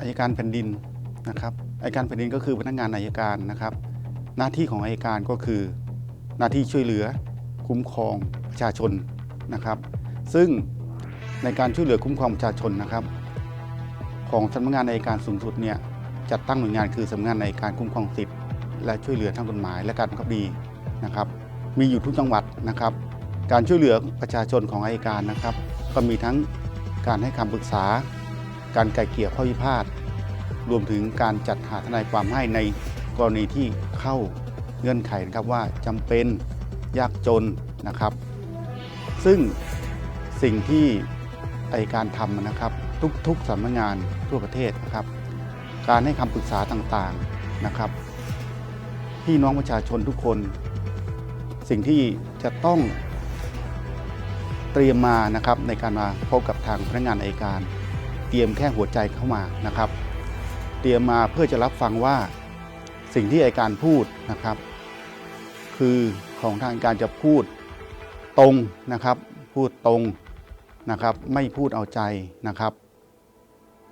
อายการแผ่นดินนะครับอายการแผ่นดินก็คือพนักงานอายการนะครับ หน้าที่ของอายการก็คือ หน้าที่ช่วยเหลือคุ้มครองประชาชนนะครับ ซึ่งในการช่วยเหลือคุ้มครองประชาชนนะครับ ของสำนักงานอายการสูงสุดเนี่ยจัดตั้งหน่วยงานคือสำนักงานอายการคุ้มครองสิทธิ์และช่วยเหลือทางกฎหมายและการบังคับดีนะครับ มีอยู่ทุกจังหวัดนะครับ การช่วยเหลือประชาชนของอายการนะครับ ก็มีทั้งการให้คำปรึกษา การไกล่เกลี่ยข้อพิพาทรวมถึงการจัดหาทนายความให้ในกรณีที่เข้าเงื่อนไขนะครับว่าจำเป็นยากจนนะครับ ซึ่งสิ่งที่อายการทำนะครับ ทุกๆสำนักงานทั่วประเทศนะครับ การให้คำปรึกษาต่างๆนะครับพี่น้องประชาชนทุกคน สิ่งที่จะต้องเตรียมมานะครับในการมาพบกับทางพนักงานอายการ เตรียมแค่หัวใจเข้ามานะครับ เตรียมมาเพื่อจะรับฟังว่าสิ่งที่อาการพูดนะครับ คือของทางการจะพูดตรงนะครับ พูดตรงนะครับ ไม่พูดเอาใจนะครับ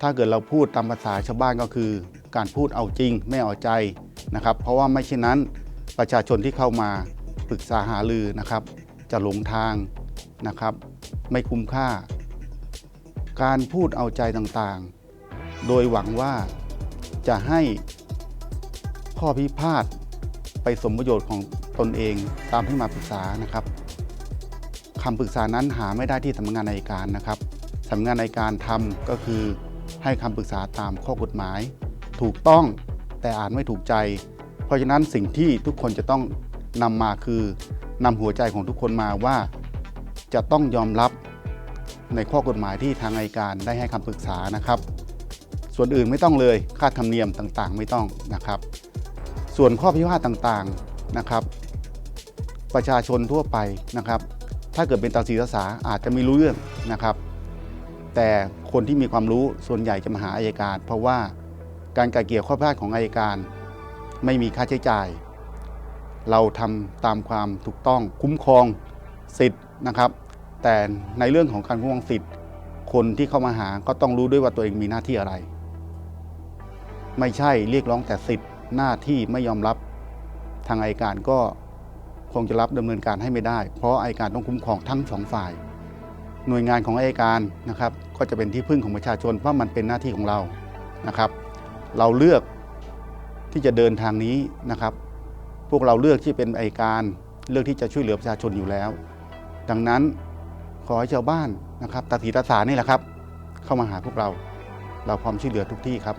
ถ้าเกิดเราพูดตามภาษาชาวบ้านก็คือ การพูดเอาจริงไม่เอาใจนะครับ เพราะว่าไม่เช่นนั้นประชาชนที่เข้ามาปรึกษาหารือนะครับ จะหลงทางนะครับ ไม่คุ้มค่า การพูดเอาใจต่างๆ โดยหวังว่าจะให้ข้อพิพาทไปสมประโยชน์ของตนเองตามที่มาปรึกษานะครับคำปรึกษานั้นหาไม่ได้ที่สำนักงานอัยการนะครับสำนักงานอัยการทำก็คือให้คำปรึกษาตามข้อกฎหมาย ถูกต้องแต่อ่านไม่ถูกใจ เพราะฉะนั้นสิ่งที่ทุกคนจะต้องนำมาคือนำหัวใจของทุกคนมาว่า จะต้องยอมรับ ในข้อกฎหมายที่ทางอัยการได้ให้คำปรึกษานะครับ ส่วนอื่นไม่ต้องเลยค่าธรรมเนียมต่างๆ ไม่ต้องนะครับ ส่วนข้อพิพาทต่างๆนะครับ ประชาชนทั่วไปนะครับ ถ้าเกิดเป็นตาสีตาสาอาจจะไม่รู้เรื่องนะครับ แต่คนที่มีความรู้ส่วนใหญ่จะมาหาอายการ เพราะว่าการไกล่เกลี่ยข้อพิพาทของอายการ ไม่มีค่าใช้จ่าย เราทำตามความถูกต้องคุ้มครองสิทธิ์นะครับ แต่ในเรื่องของการคุ้มครองสิทธิ์ คนที่เข้ามาหาก็ต้องรู้ด้วยว่าตัวเองมีหน้าที่อะไร ไม่ใช่เรียกร้องแต่สิทธิ์หน้าที่ไม่ยอมรับทางอายการก็คงจะรับดำเนินการให้ไม่ได้ เพราะอายการต้องคุ้มครองทั้งสองฝ่าย หน่วยงานของอายการนะครับก็จะเป็นที่พึ่งของประชาชนเพราะมันเป็นหน้าที่ของเรานะครับ เราเลือกที่จะเดินทางนี้นะครับ พวกเราเลือกที่เป็นอายการเลือกที่จะช่วยเหลือประชาชนอยู่แล้ว ดังนั้น ขอให้ชาวบ้านนะครับตาสีตาสานี่แหละครับ เข้ามาหาพวกเรา เราพร้อมช่วยเหลือทุกที่ครับ